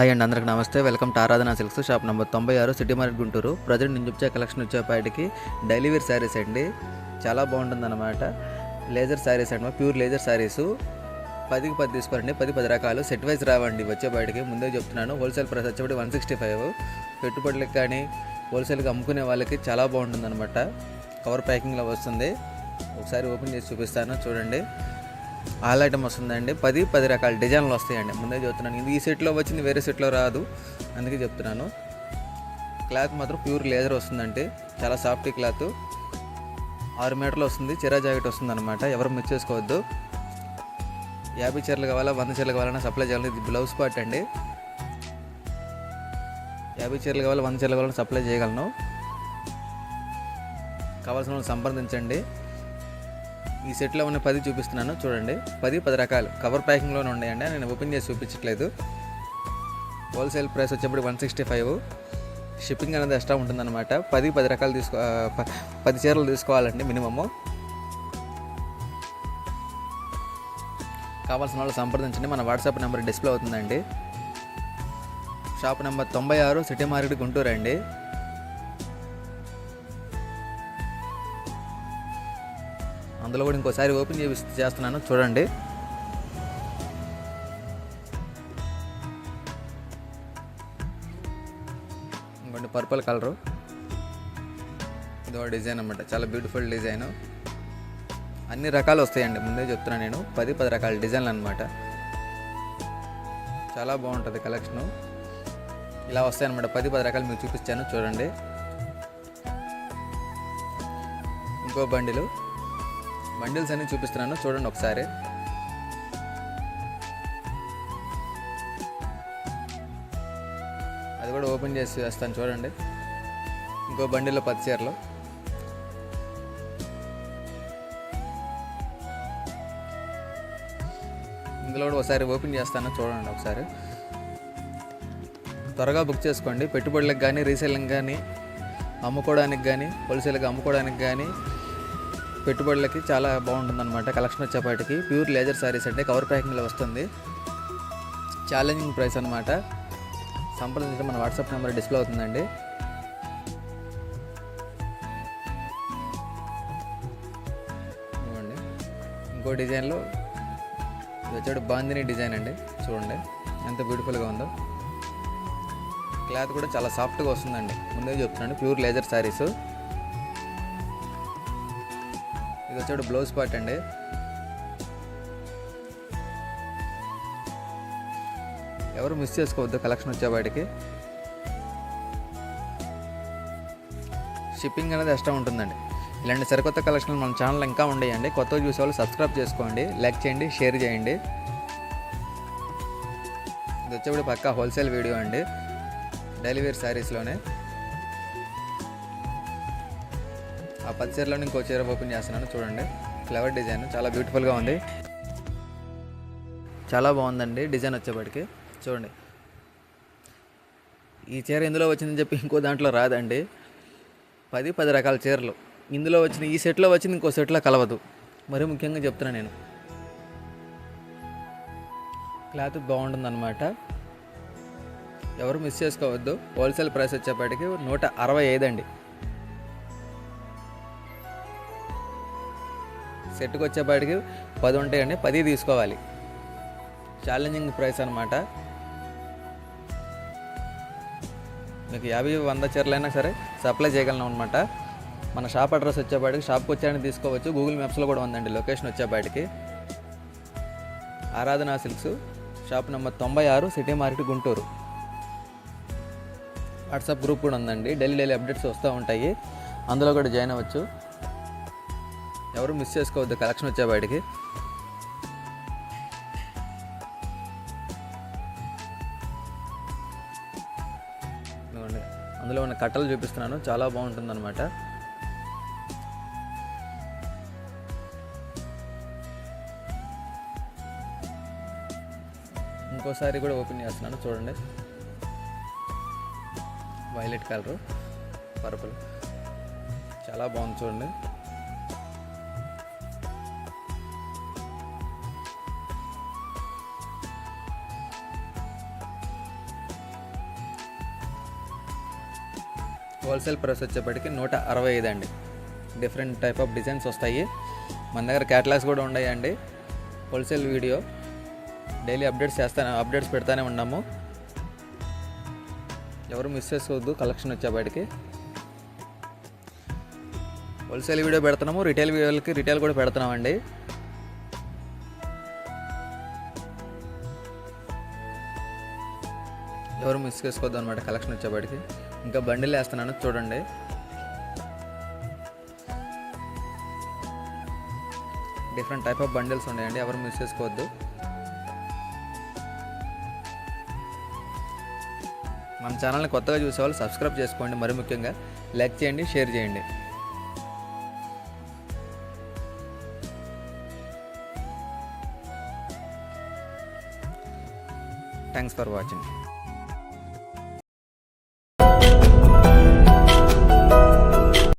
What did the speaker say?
Hi అండి అందరికి నమస్తే. Welcome to Aradhana silks shop number తొంభై ఆరు సిటీ మార్కెట్ గుంటూరు. ప్రజెంట్ నేను చూపించే కలెక్షన్ వచ్చేపాటికి డైలీ వేర్ శారీస్ అండి. చాలా బాగుంటుంది అనమాట లేజర్ శారీస్ అండి ప్యూర్ లేజర్ శారీస్. పదికి పది తీసుకోరండి పది పది రకాలు. సెట్ వైజ్ రావండి వచ్చేపాటికి ముందే చెప్తున్నాను హోల్సేల్ ప్రైస్ వచ్చేప్పటి వన్ సిక్స్టీ ఫైవ్. పెట్టుబడులకు కానీ హోల్సేల్గా అమ్ముకునే వాళ్ళకి చాలా బాగుంటుంది అనమాట కవర్ ప్యాకింగ్లో వస్తుంది. ఒకసారి ఓపెన్ చేసి చూపిస్తాను చూడండి. ఆల్ ఐటమ్ వస్తుందండి. పది పది రకాల డిజైన్లు వస్తాయండి. ముందే చెప్తున్నాను. ఇది ఈ సెట్లో వచ్చింది వేరే సెట్లో రాదు. అందుకే చెప్తున్నాను. క్లాత్ మాత్రం ప్యూర్ లేజర్ వస్తుందండి. చాలా సాఫ్ట్ క్లాత్. ఆరు మీటర్లు వస్తుంది. చిరా జాకెట్ వస్తుంది అనమాట ఎవరు మిస్ చేసుకోవద్దు. యాభై చీరలు కావాలా వంద చీరలు కావాలన్నా సప్లై చేయాలి. ఇది బ్లౌజ్ పార్ట్ అండి. యాభై చీరలు కావాలా వంద చీరలు కావాలన్నా సప్లై చేయగలను. కావాల్సిన సంప్రదించండి. ఈ సెట్లో ఉన్న పది చూపిస్తున్నాను. చూడండి. పది పది రకాలు. కవర్ ప్యాకింగ్లోనే ఉన్నాయండి. నేను ఓపెన్ చేసి చూపించట్లేదు. హోల్సేల్ ప్రైస్ వచ్చేప్పుడు వన్ సిక్స్టీ ఫైవ్. షిప్పింగ్ అనేది ఎక్స్ట్రా ఉంటుందన్నమాట. పది పది రకాలు తీసుకో పది చీరలు తీసుకోవాలండి మినిమము. కావాల్సిన వాళ్ళు సంప్రదించండి. మన వాట్సాప్ నెంబర్ డిస్ప్లే అవుతుందండి. షాప్ నెంబర్ తొంభై ఆరు సిటీ మార్కెట్ గుంటూరు అండి అందులో కూడా ఇంకోసారి ఓపెన్ చేసి చేస్తున్నాను. చూడండి. ఇంకోటి పర్పుల్ కలరు. ఇదో డిజైన్ అనమాట చాలా బ్యూటిఫుల్ డిజైన్. అన్ని రకాలు వస్తాయండి. ముందే చెప్తున్నాను నేను. పది పది రకాల డిజైన్లు అనమాట చాలా బాగుంటుంది కలెక్షను. ఇలా వస్తాయన్నమాట. పది పది రకాలు మీకు చూపిస్తాను. చూడండి. ఇంకో బండిలు. బండిల్స్ అన్ని చూపిస్తున్నాను. చూడండి ఒకసారి. అది కూడా ఓపెన్ చేసి వేస్తాను చూడండి. ఇంకో బండిలో పది చీరలు. ఇందులో కూడా ఒకసారి ఓపెన్ చేస్తాను చూడండి ఒకసారి. త్వరగా బుక్ చేసుకోండి. పెట్టుబడులకు కానీ రీసేలింగ్ కానీ అమ్ముకోవడానికి కానీ హోల్సేల్గా అమ్ముకోవడానికి కానీ పెట్టుబడులకి చాలా బాగుంటుంది అనమాట కలెక్షన్ వచ్చేపాటికి. ప్యూర్ లేజర్ శారీస్ అంటే కవర్ ప్యాకింగ్లో వస్తుంది. ఛాలెంజింగ్ ప్రైస్ అనమాట సంప్రదించడం మన వాట్సాప్ నెంబర్ డిస్ప్లే అవుతుందండి. చూడండి ఇంకో డిజైన్లో ఇది వచ్చాడు బాందిని డిజైన్ అండి. చూడండి. ఎంత బ్యూటిఫుల్గా ఉందో. క్లాత్ కూడా చాలా సాఫ్ట్గా వస్తుందండి. ముందే చెప్తున్నాను. ప్యూర్ లేజర్ శారీస్ ఇది వచ్చాడు బ్లౌజ్ పార్ట్ అండి. ఎవరు మిస్ చేసుకోవద్దు కలెక్షన్ వచ్చేవాడికి షిప్పింగ్ అనేది ఎక్స్ట్రా ఉంటుందండి. ఇలాంటి సరికొత్త కలెక్షన్లు మన ఛానల్ ఇంకా ఉండేయండి. కొత్తగా చూసే వాళ్ళు సబ్స్క్రైబ్ చేసుకోండి లైక్ చేయండి షేర్ చేయండి. ఇది వచ్చేప్పుడు పక్కా హోల్సేల్ వీడియో అండి. డైలీ వేర్ శారీస్లోనే. ఆ పది చీరలో ఇంకో చీర ఓపెన్ చేస్తున్నాను చూడండి. ఫ్లవర్ డిజైన్ చాలా బ్యూటిఫుల్గా ఉంది. చాలా బాగుందండి డిజైన్ వచ్చేప్పటికి. చూడండి. ఈ చీర ఇందులో వచ్చిందని చెప్పి ఇంకో దాంట్లో రాదండి. పది పది రకాల చీరలు. ఇందులో వచ్చిన ఈ సెట్లో వచ్చింది ఇంకో సెట్లో కలవదు. మరి ముఖ్యంగా చెప్తున్నా నేను. క్లాత్ బాగుంటుందన్నమాట. ఎవరు మిస్ చేసుకోవద్దు. హోల్సేల్ ప్రైస్ వచ్చేప్పటికి నూట అరవై ఐదు అండి. సెట్కి వచ్చేపాటికి పది ఉంటాయండి పది తీసుకోవాలి. ఛాలెంజింగ్ ప్రైస్ అనమాట మీకు యాభై వంద చీరలైనా సరే సప్లై చేయగలను అనమాట మన షాప్ అడ్రస్ వచ్చేపాటికి షాప్కి వచ్చాయని తీసుకోవచ్చు. గూగుల్ మ్యాప్స్లో కూడా ఉందండి లొకేషన్ వచ్చేపాటికి ఆరాధనా సిల్క్స్ షాప్ నెంబర్ తొంభై ఆరు city market Guntur. WhatsApp group కూడా ఉందండి. డైలీ డైలీ అప్డేట్స్ వస్తూ ఉంటాయి. అందులో కూడా జాయిన్ అవ్వచ్చు. ఎవరు మిస్ చేసుకోవద్దు కలెక్షన్ వచ్చే బయటికి. అందులో ఉన్న కట్టలు చూపిస్తున్నాను చాలా బాగుంటుంది అనమాట ఇంకోసారి కూడా ఓపెన్ చేస్తున్నాను చూడండి. వైలెట్ కలరు పర్పుల్ చాలా బాగుంది చూడండి. హోల్సేల్ ప్రైస్ వచ్చేప్పటికి నూట అరవై ఐదు అండి. డిఫరెంట్ టైప్ ఆఫ్ డిజైన్స్ వస్తాయి. మన దగ్గర క్యాటలాగ్స్ కూడా ఉన్నాయండి. హోల్సేల్ వీడియో డైలీ అప్డేట్స్ చేస్తాను అప్డేట్స్ పెడతానే ఉన్నాము. ఎవరు మిస్ చేసుకోవద్దు కలెక్షన్ వచ్చేప్పటికి. హోల్సేల్ వీడియో పెడుతున్నాము. రిటైల్ వీడియోలకి రిటైల్ కూడా పెడుతున్నామండి. ఎవరు మిస్ చేసుకోవద్దు అనమాట కలెక్షన్ వచ్చేప్పటికి. ఇంకా బండిల్ వేస్తున్నాను చూడండి. డిఫరెంట్ టైప్ ఆఫ్ బండిల్స్ ఉన్నాయండి ఎవరు మిస్ చేసుకోవద్దు. మన ఛానల్ని కొత్తగా చూసేవాళ్ళు సబ్స్క్రైబ్ చేసుకోండి మరి ముఖ్యంగా లైక్ చేయండి షేర్ చేయండి. Thanks for watching